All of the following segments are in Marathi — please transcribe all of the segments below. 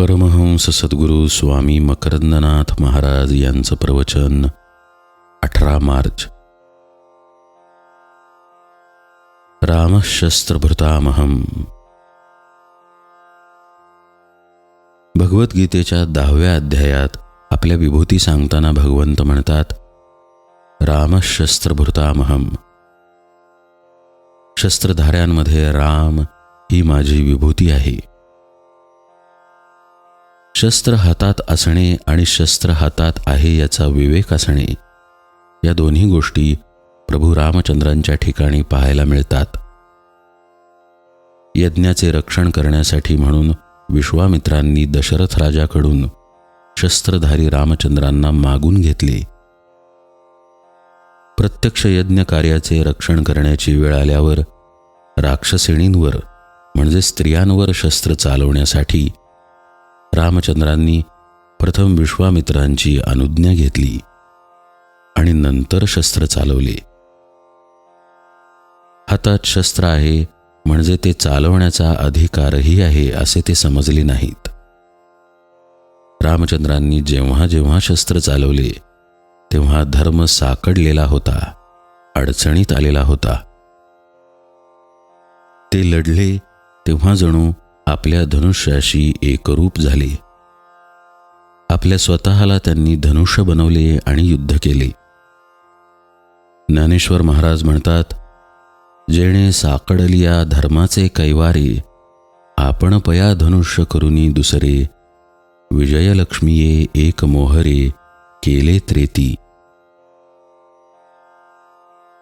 परमहंस सद्गुरू स्वामी मकरंदनाथ महाराज यांचं प्रवचन अठरा मार्च. रामशस्त्रभृतामहम. भगवद्गीतेच्या दहाव्या अध्यायात आपल्या विभूती सांगताना भगवंत म्हणतात रामशस्त्रभृतामहम. शस्त्रधाऱ्यांमध्ये राम ही माझी विभूती आहे. शस्त्र हातात असणे आणि शस्त्र हातात आहे याचा विवेक असणे. या दोन्ही गोष्टी प्रभू रामचंद्रांच्या ठिकाणी पाहायला मिळतात. यज्ञाचे रक्षण करण्यासाठी म्हणून विश्वामित्रांनी दशरथ राजाकडून शस्त्रधारी रामचंद्रांना मागून घेतले. प्रत्यक्ष यज्ञ कार्याचे रक्षण करण्याची वेळ आल्यावर राक्षसिणींवर म्हणजे स्त्रियांवर शस्त्र चालवण्यासाठी रामचंद्रांनी प्रथम विश्वामित्रांची अनुज्ञा घेतली आणि नंतर शस्त्र चालवले. हातात शस्त्र आहे म्हणजे ते चालवण्याचा अधिकारही आहे असे ते समजले नाहीत. रामचंद्रांनी जेव्हा जेव्हा शस्त्र चालवले तेव्हा धर्म साकडलेला होता अडचणीत आलेला होता. ते लढले तेव्हा जणू आपल्या धनुष्याशी एकरूप झाले. आपल्या स्वतःला त्यांनी धनुष्य बनवले आणि युद्ध केले. ज्ञानेश्वर महाराज म्हणतात जेणे साकडलिया धर्माचे कैवारे आपण पया धनुष्य करुनी दुसरे विजयलक्ष्मीये एक मोहरे केले त्रेती.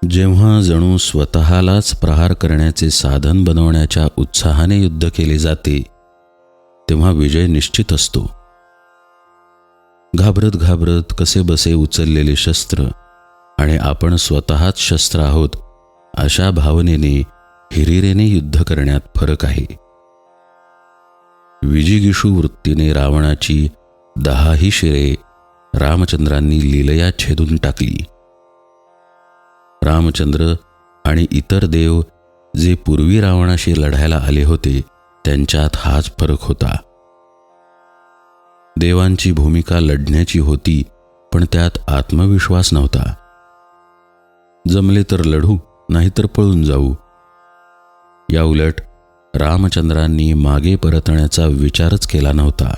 जेव्हा जणू स्वतःलाच प्रहार करण्याचे साधन बनवण्याच्या उत्साहाने युद्ध केले जाते तेव्हा विजय निश्चित असतो. घाबरत घाबरत कसे बसे उचललेले शस्त्र आणि आपण स्वतःच शस्त्र आहोत अशा भावनेने हिरिरेने युद्ध करण्यात फरक आहे. विजिगिषू वृत्तीने रावणाची दहाही शिरे रामचंद्रांनी लीलया छेदून टाकली. रामचंद्र आणि इतर देव जे पूर्वी रावणाशी लढायला आले होते त्यांच्यात हाच फरक होता. देवांची भूमिका लढण्याची होती पण त्यात आत्मविश्वास नव्हता. जमले तर लढू नाहीतर पळून जाऊ. या उलट रामचंद्रांनी मागे परतण्याचा विचारच केला नव्हता.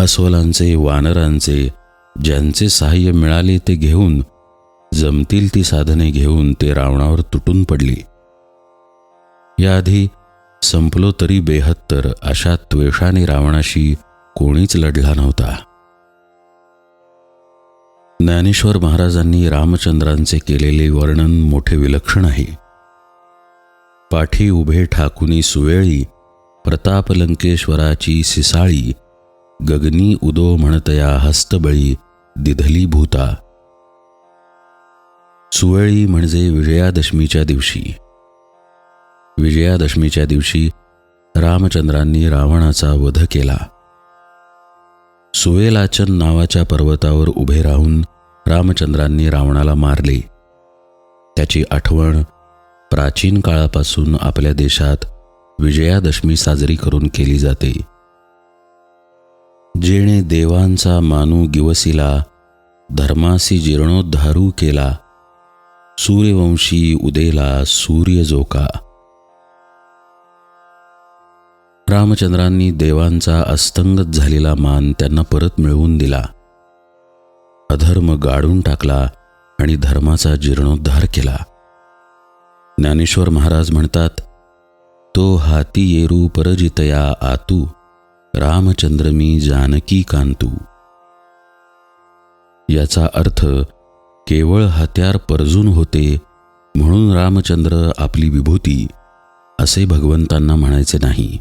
अस्वलांचे वानरांचे ज्यांचे सहाय्य मिळाले ते घेऊन जमतील ती साधने घेऊन ते रावणावर तुटून पडली. याआधी संपलो तरी बेहत्तर अशा त्वेषाने रावणाशी कोणीच लढला नव्हता. ज्ञानेश्वर महाराजांनी रामचंद्रांचे केलेले वर्णन मोठे विलक्षण आहे. पाठी उभे ठाकुनी सुवेळी प्रताप लंकेश्वराची सिसाळी गगनी उदो म्हणतया हस्तबळी दिधली भूता सुवेळी म्हणजे विजयादशमीच्या दिवशी. विजयादशमीच्या दिवशी रामचंद्रांनी रावणाचा वध केला. सुवेलाचन नावाच्या पर्वतावर उभे राहून रामचंद्रांनी रावणाला मारले. त्याची आठवण प्राचीन काळापासून आपल्या देशात विजयादशमी साजरी करून केली जाते. जेणे देवांचा मानू गिवसिला धर्मासी जीर्णोद्धारू केला. सूर्यवंशी उदेला सूर्य जोका रामचंद्रांनी देवांचा अस्तंगत झालेला मान त्यांना परत मिळवून दिला. अधर्म गाडून टाकला आणि धर्माचा जीर्णोद्धार केला. ज्ञानेश्वर महाराज म्हणतात तो हाती येरू परजितया आतू रामचंद्र मी जानकी कांतू. याचा अर्थ केवळ हत्यार परजून होते म्हणून रामचंद्र आपली विभूती असे भगवंतांना म्हणायचे नाही.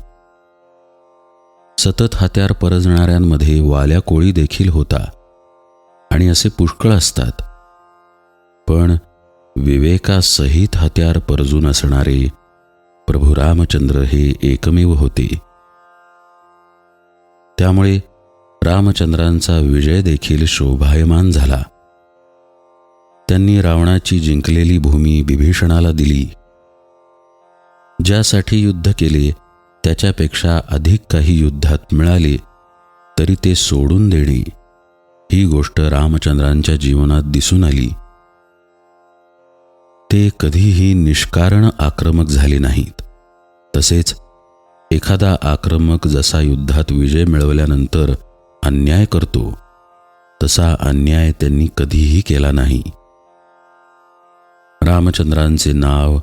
सतत हत्यार परजणाऱ्यांमध्ये वाल्या कोळी देखील होता आणि असे पुष्कळ असतात. पण विवेकासहित हत्यार परजून असणारे प्रभू रामचंद्र हे एकमेव होते. त्यामुळे रामचंद्रांचा विजय देखील शोभायमान झाला. त्यांनी रावणाची जिंकलेली भूमी बिभीषणाला दिली. ज्यासाठी युद्ध केले त्याच्यापेक्षा अधिक काही युद्धात मिळाले तरी ते सोडून देणे. ही गोष्ट रामचंद्रांच्या जीवनात दिसून आली. ते कधीही निष्कारण आक्रमक झाले नाहीत. तसेच एखादा आक्रमक जसा युद्धात विजय मिळवल्यानंतर अन्याय करतो तसा अन्याय त्यांनी कधीही केला नाही. रामचंद्रांचे नाव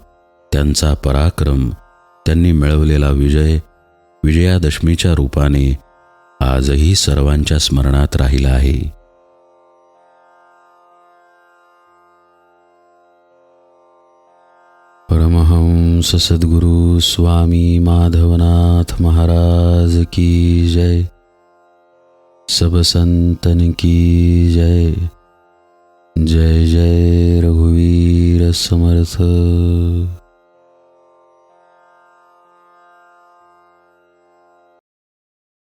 त्यांचा पराक्रम त्यांनी मिळवलेला विजय विजयादशमीच्या रूपाने आजही सर्वांच्या स्मरणात राहिला आहे. परमहंस सद्गुरु स्वामी माधवनाथ महाराज की जय। सब संतन की जय। समर्थ